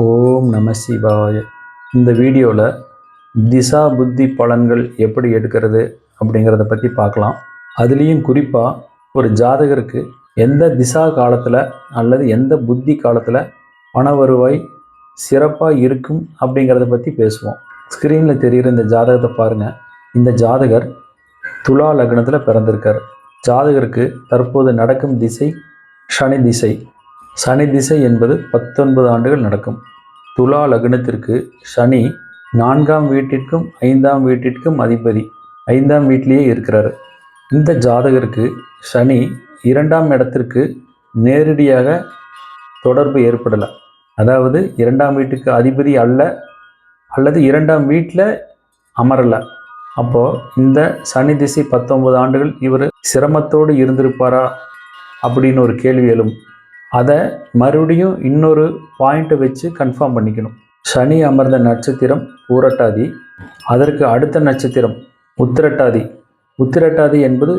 ஓம் நம சிவாய. இந்த வீடியோவில் திசா புத்தி பலன்கள் எப்படி எடுக்கிறது அப்படிங்கிறத பற்றி பார்க்கலாம் அதுலேயும் குறிப்பாக ஒரு ஜாதகருக்கு எந்த திசா காலத்தில் அல்லது எந்த புத்தி காலத்தில் பண வருவாய் சிறப்பாக இருக்கும் அப்படிங்கிறத பற்றி பேசுவோம். ஸ்க்ரீனில் தெரிகிற இந்த ஜாதகத்தை பாருங்கள் இந்த ஜாதகர் துலா லக்னத்தில் பிறந்திருக்கார். ஜாதகருக்கு தற்போது நடக்கும் திசை சனி திசை. சனி திசை என்பது பத்தொன்பது ஆண்டுகள் நடக்கும். துலா லக்னத்திற்கு சனி நான்காம் வீட்டிற்கும் ஐந்தாம் வீட்டிற்கும் அதிபதி. ஐந்தாம் வீட்டிலேயே இருக்கிறார். இந்த ஜாதகருக்கு சனி இரண்டாம் இடத்திற்கு நேரடியாக தொடர்பு ஏற்படலை. அதாவது இரண்டாம் வீட்டுக்கு அதிபதி அல்ல அல்லது இரண்டாம் வீட்டில் அமரலை. அப்போது இந்த சனி திசை பத்தொன்பது ஆண்டுகள் இவர் சிரமத்தோடு இருந்திருப்பாரா? அப்படின்னு ஒரு கேள்வி எழும். அதை மறுபடியும் இன்னொரு பாயிண்ட்டை வச்சு கன்ஃபார்ம் பண்ணிக்கணும். சனி அமர்ந்த நட்சத்திரம் பூரட்டாதி. அதற்கு அடுத்த நட்சத்திரம் உத்திரட்டாதி. உத்திரட்டாதி என்பது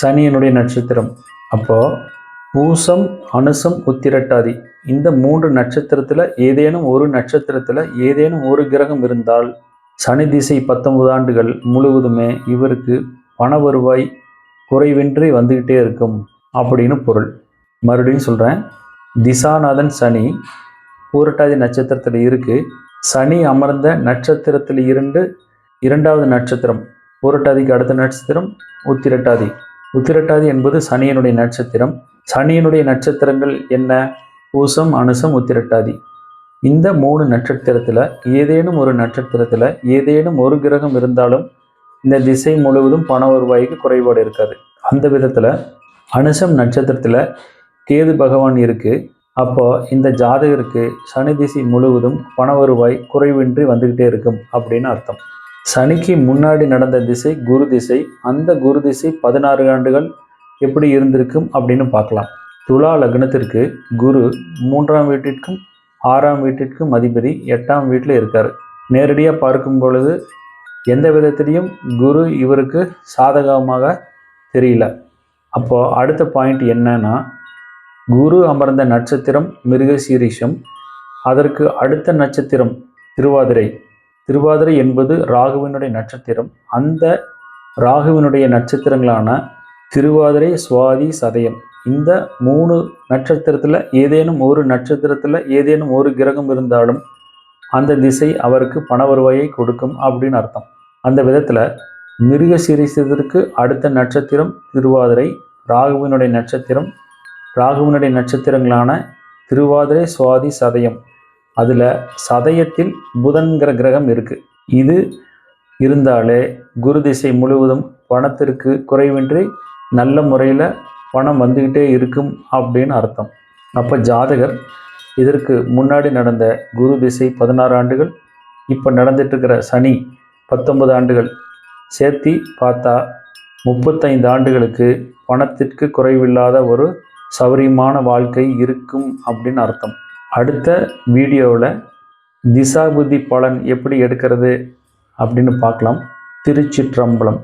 சனியினுடைய நட்சத்திரம். அப்போது பூசம் அனுசம் உத்திரட்டாதி. இந்த மூன்று நட்சத்திரத்தில் ஏதேனும் ஒரு நட்சத்திரத்தில் ஏதேனும் ஒரு கிரகம் இருந்தால் சனி திசை பத்தொன்பது ஆண்டுகள் முழுவதுமே இவருக்கு பண வருவாய் குறைவின்றி வந்துக்கிட்டே இருக்கும் அப்படின்னு பொருள். மறுபடியும் சொல்கிறேன் திசாநாதன் சனி பூரட்டாதி நட்சத்திரத்தில் இருக்குது சனி அமர்ந்த நட்சத்திரத்தில் இருந்து இரண்டாவது நட்சத்திரம் பூரட்டாதிக்கு அடுத்த நட்சத்திரம் உத்திரட்டாதி. உத்திரட்டாதி என்பது சனியனுடைய நட்சத்திரம். சனியனுடைய நட்சத்திரங்கள் என்ன? பூசம் அனுசம் உத்திரட்டாதி. இந்த மூணு நட்சத்திரத்தில் ஏதேனும் ஒரு நட்சத்திரத்தில் ஏதேனும் ஒரு கிரகம் இருந்தாலும் இந்த திசை முழுவதும் பண வருவாய்க்கு குறைபாடு இருக்காது. அந்த விதத்தில் அனுசம் நட்சத்திரத்தில் கேது பகவான் இருக்கு. அப்போ இந்த ஜாதகருக்கு சனி திசை முழுவதும் பண வருவாய் குறைவின்றி வந்துக்கிட்டே இருக்கும் அப்படின்னு அர்த்தம். சனிக்கு முன்னாடி நடந்த திசை குரு திசை அந்த குரு திசை பதினாறு ஆண்டுகள் எப்படி இருந்திருக்கும் அப்படின்னு பார்க்கலாம். துலா லக்னத்திற்கு குரு மூன்றாம் வீட்டிற்கும் ஆறாம் வீட்டிற்கும் அதிபதி எட்டாம் வீட்டில் இருக்கார். நேரடியாக பார்க்கும் பொழுது எந்த விதத்திலையும் குரு இவருக்கு சாதகமாக தெரியல. அப்போது அடுத்த பாயிண்ட் என்னன்னா குரு அமர்ந்த நட்சத்திரம் மிருகசீரிஷம். அதற்கு அடுத்த நட்சத்திரம் திருவாதிரை. திருவாதிரை என்பது ராகுவினுடைய நட்சத்திரம். அந்த ராகுவினுடைய நட்சத்திரங்களான திருவாதிரை சுவாதி சதயம். இந்த மூணு நட்சத்திரத்தில் ஏதேனும் ஒரு நட்சத்திரத்தில் ஏதேனும் ஒரு கிரகம் இருந்தாலும் அந்த திசை அவருக்கு பண வருவாயை கொடுக்கும் அப்படின்னு அர்த்தம். அந்த விதத்தில் மிருக சீரிசத்திற்கு அடுத்த நட்சத்திரம் திருவாதிரை ராகுவினுடைய நட்சத்திரம் ராகுவனுடைய நட்சத்திரங்களான திருவாதிரை சுவாதி சதயம். அதில் சதயத்தில் புதன்கிற கிரகம் இருக்குது இது இருந்தாலே குரு திசை முழுவதும் பணத்திற்கு குறைவின்றி நல்ல முறையில் பணம் வந்துக்கிட்டே இருக்கும் அப்படின்னு அர்த்தம். அப்போ ஜாதகர் இதற்கு முன்னாடி நடந்த குரு திசை பதினாறு ஆண்டுகள் இப்போ நடந்துட்டுருக்கிற சனி பத்தொன்பது ஆண்டுகள். சேர்த்தி பார்த்தா முப்பத்தைந்து ஆண்டுகளுக்கு பணத்திற்கு குறைவில்லாத ஒரு சௌரியமான வாழ்க்கை இருக்கும் அப்படின்னு அர்த்தம். அடுத்த வீடியோவில் திசாபுதி பலன் எப்படி எடுக்கிறது அப்படின்னு பார்க்கலாம். திருச்சிற்றம்பலம்.